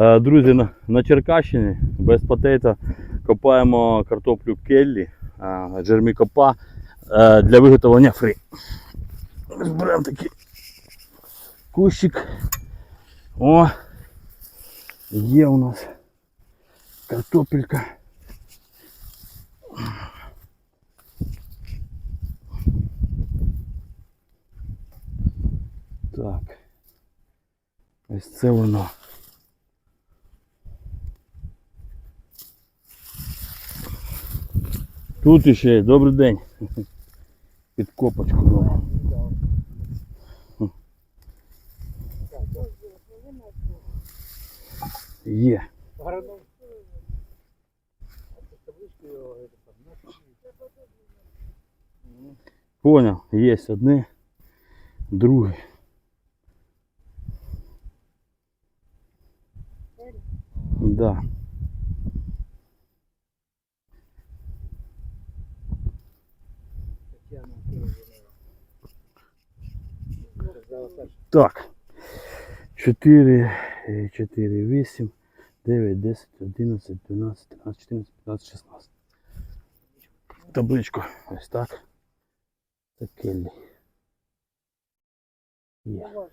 Е, Друзі, на, Черкащині без патейта копаємо картоплю келлі, е, джермікопа е, для виготовлення фри. Зберемо такий кущик. О! Є у нас картопелька. Так. Ось це воно. Тут іще добрий день. Під копочку робимо. Є. Понял, є одне, друге. Да. Так. 4, 4, 8, 9, 10, 11, 12, 13, 14, 15, 16. Табличку. Ось так. Це. Є.